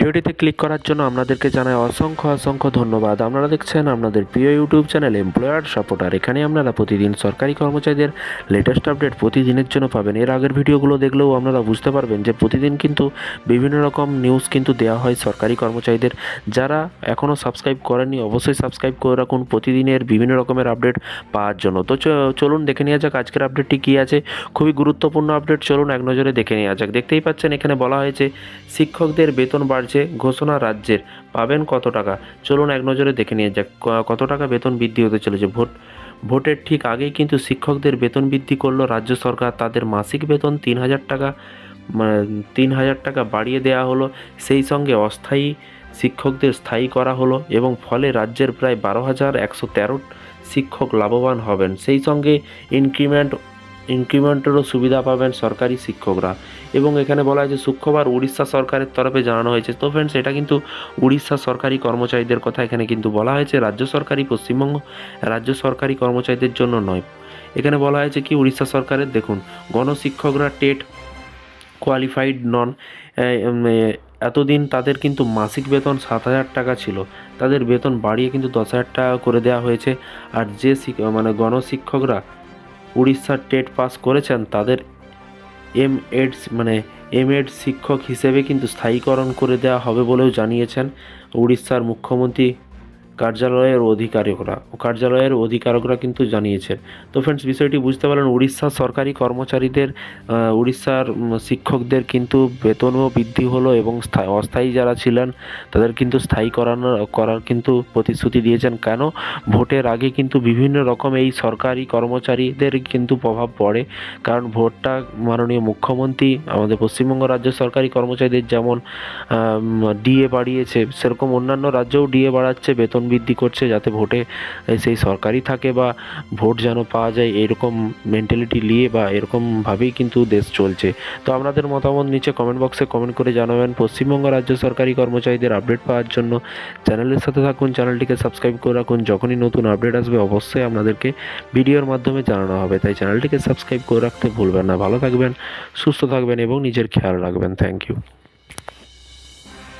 ভিডিওটিতে ক্লিক করার জন্য আপনাদেরকে জানাই অসংখ্য অসংখ্য ধন্যবাদ। আপনারা দেখছেন আপনাদের প্রিয় ইউটিউব চ্যানেল এমপ্লয়ার সাপোর্টার এখানে আপনারা প্রতিদিন সরকারি কর্মচারীদের লেটেস্ট আপডেট প্রতিদিনের জন্য পাবেন। এর আগের ভিডিওগুলো দেখলেও আপনারা বুঝতে পারবেন যে প্রতিদিন কিন্তু বিভিন্ন রকম নিউজ কিন্তু দেওয়া হয় সরকারি কর্মচারীদের। যারা এখনও সাবস্ক্রাইব করেননি, অবশ্যই সাবস্ক্রাইব করে রাখুন প্রতিদিনের বিভিন্ন রকমের আপডেট পাওয়ার জন্য। তো চলুন দেখে নেওয়া যাক আজকের আপডেটটি কী আছে। খুবই গুরুত্বপূর্ণ আপডেট চলুন এক নজরে দেখে নেওয়া যাক। দেখতেই পাচ্ছেন এখানে বলা হয়েছে, শিক্ষকদের বেতন বাড়ছে। ঘোষণা রাজ্যের। পাবেন কত টাকা? চলুন এক নজরে দেখে নিয়ে যাক কত টাকা বেতন বৃদ্ধি হতে চলেছে? ভোট, ভোটের ঠিক আগেই কিন্তু শিক্ষকদের বেতন বৃদ্ধি করল রাজ্য সরকার। তাদের মাসিক বেতন তিন হাজার টাকা তিন হাজার টাকা বাড়িয়ে দেওয়া হলো। সেই সঙ্গে অস্থায়ী শিক্ষকদের স্থায়ী করা হলো এবং ফলে রাজ্যের প্রায় বারো হাজার একশো তেরো শিক্ষক লাভবান হবেন। সেই সঙ্গে ইনক্রিমেন্ট ইনক্রিমেন্টেরও সুবিধা পাবেন সরকারি শিক্ষকরা। এবং এখানে বলা হয়েছে, শুক্রবার উড়িষ্যা সরকারের তরফে জানানো হয়েছে। তো ফ্রেন্ডস এটা কিন্তু উড়িষ্যা সরকারি কর্মচারীদের কথা এখানে কিন্তু বলা হয়েছে। রাজ্য সরকারি, পশ্চিমবঙ্গ রাজ্য সরকারি কর্মচারীদের জন্য নয়। এখানে বলা হয়েছে কি, উড়িষ্যা সরকারের, দেখুন, গণশিক্ষকরা টেট কোয়ালিফাইড নন। এতদিন তাদের কিন্তু মাসিক বেতন সাত হাজার টাকা ছিল। তাদের বেতন বাড়িয়ে কিন্তু দশ হাজার টাকা করে দেওয়া হয়েছে। আর যে মানে গণশিক্ষকরা উড়িষ্যার টেট পাস করেছেন, তাদের এম এডস মানে এম এড শিক্ষক হিসেবে কিন্তু স্থায়ীকরণ করে দেওয়া হবে বলেও জানিয়েছেন উড়িষ্যার মুখ্যমন্ত্রী কার্যালয়ের অধিকারিকরা। কার্যালয়ের অধিকারকরা কিন্তু জানিয়েছে তো ফ্রেন্ডস বিষয়টি বুঝতে পারলেন উড়িষ্যার সরকারি কর্মচারীদের উড়িষ্যার শিক্ষকদের কিন্তু বেতনও বৃদ্ধি হলো এবং স্থায়ী, অস্থায়ী যারা ছিলেন, তাদের কিন্তু স্থায়ী করানো, করার কিন্তু প্রতিশ্রুতি দিয়েছেন। কেন? ভোটের আগে কিন্তু বিভিন্ন রকম এই সরকারি কর্মচারীদের কিন্তু প্রভাব পড়ে। কারণ ভোটটা মাননীয় মুখ্যমন্ত্রী, আমাদের পশ্চিমবঙ্গ রাজ্য সরকারি কর্মচারীদের যেমন ডিএ বাড়িয়েছে, সেরকম অন্যান্য রাজ্যও ডিএ বাড়াচ্ছে, বেতন বৃদ্ধি করছে যাতে ভোটে সেই সরকারি থাকে বা ভোট যেন পাওয়া যায়, এরকম মেন্টালিটি নিয়ে বা এরকমভাবেই কিন্তু দেশ চলছে। তো আপনাদের মতামত নিচে কমেন্ট বক্সে কমেন্ট করে জানাবেন। পশ্চিমবঙ্গ রাজ্য সরকারি কর্মচারীদের আপডেট পাওয়ার জন্য চ্যানেলের সাথে থাকুন চ্যানেলটিকে সাবস্ক্রাইব করে রাখুন। যখনই নতুন আপডেট আসবে, অবশ্যই আপনাদেরকে ভিডিওর মাধ্যমে জানানো হবে। তাই চ্যানেলটিকে সাবস্ক্রাইব করে রাখতে ভুলবেন না। ভালো থাকবেন, সুস্থ থাকবেন এবং নিজের খেয়াল রাখবেন। Thank you